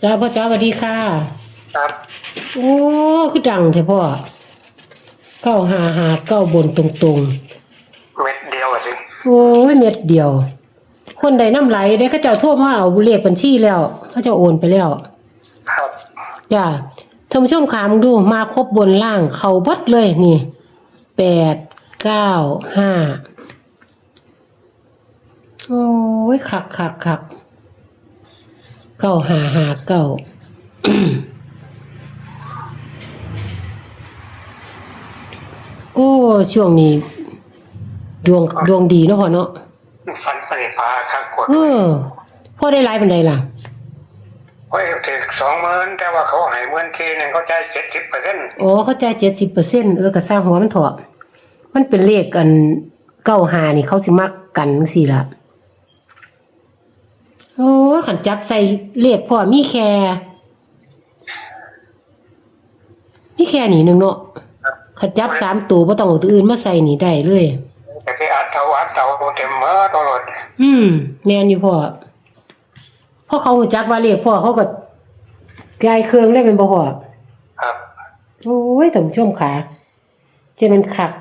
จ้าพ่อจ้าสวัสดีค่ะ ครับโอ้คือดังแท้พ่อเก้าหาหาเก้าบนตรงเม็ดเดียวอะสิๆ โอ้ยเม็ดเดียว คนใดน้ำไหลได้เขาเจ้าโทษมาเอาบุเลขบัญชีแล้วเขาเจ้าโอนไปแล้ว ครับ จ้าท่านผู้ชมขามงดูมาครบบนล่างเขาเบัดเลยนี่แปดเก้าห้าโอ้ยคักคักคัก เก้าหาหาเก้าโอ้ช่วงนี้ดวงดวงดีเนาะพ่อเนาะฟันไฟฟ้าข้างกดเออพ่อได้หลายปันใดล่ะโอ้ยถึงสองหมื่นแต่ว่าเขาใหายเมื่นทีหนึงเขาจ่ายเจ็ดสิบเปอร์เซ็นต์อ๋อเขาจ่ายเจ็ดสิบเปอร์เซ็นต์เออกระซ่างหัวมันเถอะมันเป็นเลขกันเก้าหานี่เขาสิมักกันสิล่ะ โอ้ยขันจับใส่เลขพ่อมีแค่มีแค่นี้หนึ่งเนาะขันจับสามตัวบ่ต้องเอาตัวอื่นมาใส่นี่ได้เลยแต่ที่อัดเตาอัดเตาเต็มเมื่อตลอดอืมแม่นอยู่พ่อเพราะเขารู้จักว่าเลขพ่อเขาก็กายเครื่องได้เป็นบ่พ่อครับโอ้ยท่านผู้ชมขาเจะมันขัก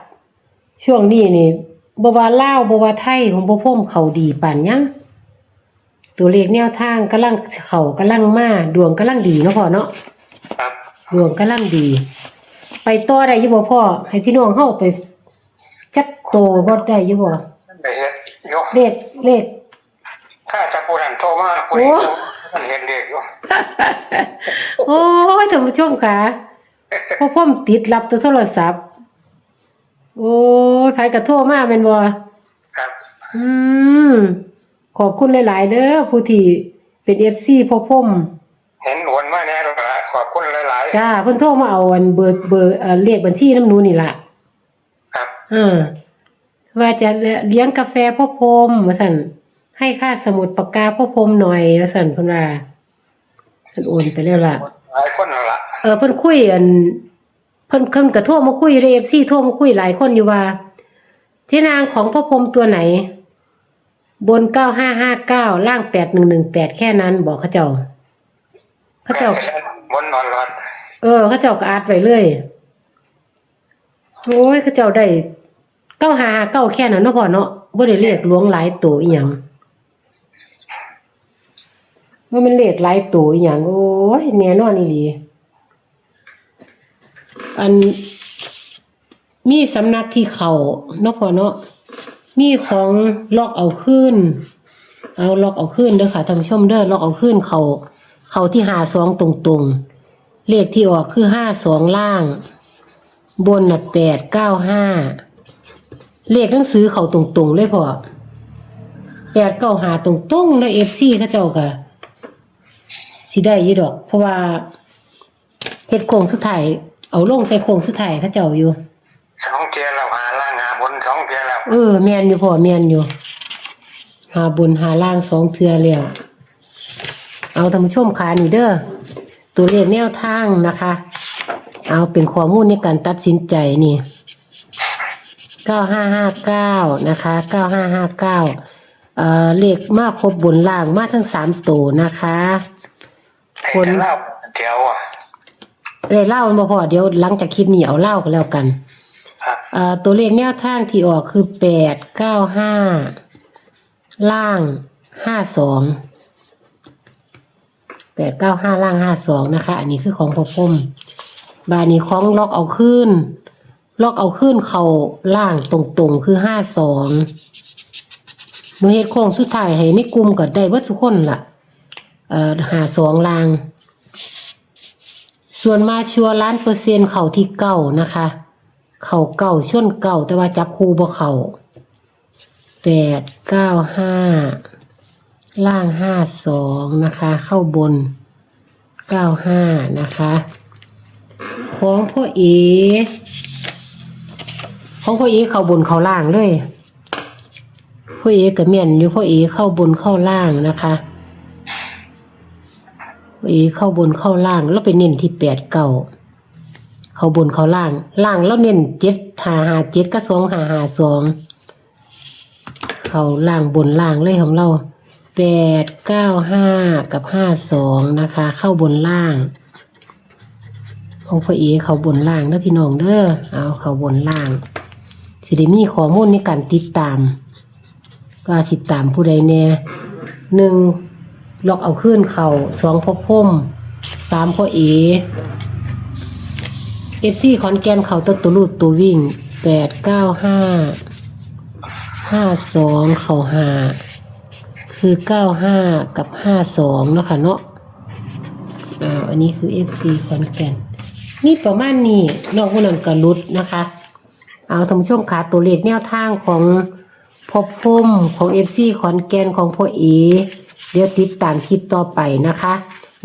ช่วงนี้นี่บว่าลาวบว่าไทยของบ่พ่มเขาดีปานยัง ตัวเลขแนวทางกำลังเขากำลังมาดวงกำลังดีเนาะพ่อเนาะครับดวงกำลังดี ไปต่อได้อยู่บ่พ่อให้พี่น้องเฮาไป จักโตบ่ได้อยู่บ่ไปเฮ็ดโยเลขเลขถ้าจะผู้นั้นโทรมาผู้นี้โอ้มันเห็นเด็กอยู่โอ้ยท่านผู้ชมขาพ่อพ่อมติดรับแต่โทรศัพท์ โอ้ยใครกระโทรมาแม่นบ่ครับ อืม ขอบคุณหลาย ๆเด้อผู้ที่เป็น FC พ่อพ่มเห็นหนวนมาแน่แล้วละขอบคุณหลายจ้าเพิ่นโทรมาเอาอันเบอร์เบอร์เอ่อเลขบัญชีน้ำหนูนี่ล่ะๆครับ เออว่าจะเลี้ยงกาแฟพ่อพรมว่าซั่นให้ค่าสมุดปากกาพ่อพรมหน่อยว่าซั่นเพิ่นว่าเพิ่นโอนไปแล้วล่ะ หลายคนแล้วล่ะเออเพิ่นคุยอันเพิ่นเพิ่นก็โทรมาคุยใน FC โทรมาคุยหลายคนอยู่ว่าที่นางของพ่อพรมตัวไหน บน9559ล่าง8118แค่นั้นบอกเขาเจ้าเขาเจ้า บนนอนรอดเออเขาเจ้าก็อัดไว้เลยโอ้ยเขาเจ้าได้เก้าหาเก้าแค่นั้นเนาะพ่อเนาะบ่ได้เรียกล้วงหลายตัวอีหยังว่ามันเรียกหลายตัวอีหยังโอ้ยแน่นอนอีหลีอันมีสำนักที่เขาเนาะพ่อเนาะ มีของล็อกเอาขึ้น เอาล็อกเอาขึ้นเด้อค่ะท่านผู้ชมเด้อล็อกเอาขึ้นเขาเขาที่หาสองตรงๆเลขที่ออกคือห้าสองล่าง บนน่ะแปดเก้าห้าเลขหนังสือเขาตรงๆเลยพอแปดเก้าหาตรงๆในเอฟซีเขาเจ้าก็สิได้ยี่ดอก เพราะว่าเฮ็ดโคงสุดท้ายเอาลงใส่โคงสุดท้ายเขาเจ้าอยู่ เทียแล้วเออ แม่นอยู่พ่อแม่นอยู่ หาบนหาล่างสองเทือแล้วเอาท่านผู้ชมขานี่เด้อตัวเลขแนวทางนะคะ เอาเป็นข้อมูลในการตัดสินใจนี่เก้าห้าห้าเก้านะคะเก้าห้าห้าเก้าเอ่อเลขมาครบบนล่างมาทั้งสามตัวนะคะ คนให้เล่าเดียวอะได้เล่ามันบ่พอเดี๋ยวหลังจากคลิปนี้เอาเล่ากันแล้วกันครับเอ่อตัวเลขแนวทางที่ออกคือแปดเก้าห้าล่างห้าสองแปดเก้าห้าล่างห้าสองนะคะ อันนี้คือของพอพุ่มบานนี้ของล็อกเอาขึ้น ล็อกเอาขึ้นเขาล่างตรงๆคือห้าสองหนูเฮ็ดโค้งสุดท้ายให้ในกลุ่มก็ได้เบิดทุกคนล่ะ เอ่อหาสองล่าง ส่วนมาชัวร์ล้านเปอร์เซ็นต์เขาที่เก้านะคะ เข่าเก่าชนเก่าแต่ว่าจับคู่บ่เข่าแปดเก้าห้าล่างห้าสองนะคะ เข้าบนเก้าห้านะคะของพ่อเอของพ่อเอเข้าบนเข้าล่างเลยพ่อเอกับเมียนอยู่พ่อเอเข้าบนเข้าล่างนะคะพ่อเอเข้าบนเข้าล่างแล้วไปเน้นที่แปดเก่า เขาบนเขาล่าง ล่างแล้วเน้นเจ็ดหาหาเจ็ดก็สองหาหาสองเขาล่างบนล่างเลยของเราแปดเก้าห้ากับห้าสองนะคะ เข้าบนล่างของพ่อเอเขาบนล่างเด้อพี่น้องเด้อเอาเขาบนล่างสิได้มีข้อมูลในการติดตาม ก็สิดตามผู้ใดแน่หนึ่งล็อกเอาขึ้นเขาสองพ่อพ่มสามพ่อเอ เอฟซีขอนแกนเขาตัวตัวรูดตัววิ่งแปดเก้าห้าห้าสองเขาห้าคือเก้าห้ากับห้าสองเนาะค่ะเนาะอ่าอันนี้คือเอฟซีขอนแก่นมีประมาณนี้นอกนั้นก็รุดนะคะ เอาท่านผู้ชมค่ะตัวเลขแนวทางของพ่อพุ่มของเอฟซีขอนแก่นของพ่อเอเดี๋ยวติดตามคลิปต่อไปนะคะ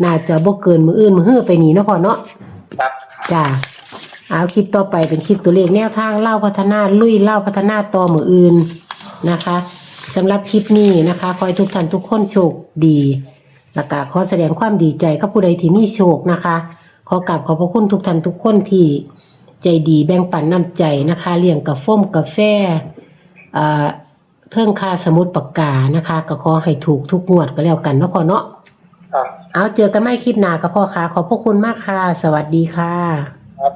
น่าจะบ่เกินมืออื่นมือฮื้อไปนี่เนาะพ่อเนาะครับจ้า เอาคลิปต่อไปเป็นคลิปตัวเลขแนวทางเล่าพัฒนาลุยเล่าพัฒนาต่อมืออื่นนะคะสำหรับคลิปนี้นะคะขอให้ทุกท่านทุกคนโชคดีแล้วก็ขอแสดงความดีใจกับผู้ใดที่มีโชคนะคะ ขอกราบขอบพระคุณทุกท่านทุกคนที่ใจดีแบ่งปันน้ำใจนะคะเลี้ยงกาแฟมกาแฟเอ่อเครื่องคาสมุดปากกานะคะ ก็ขอให้ถูกทุกงวดก็แล้วกันเนาะพ่อเนาะครับเอาเจอกันไม่คลิปหน้ากับพ่อค่ะขอบพระคุณมากค่ะ สวัสดีค่ะครับ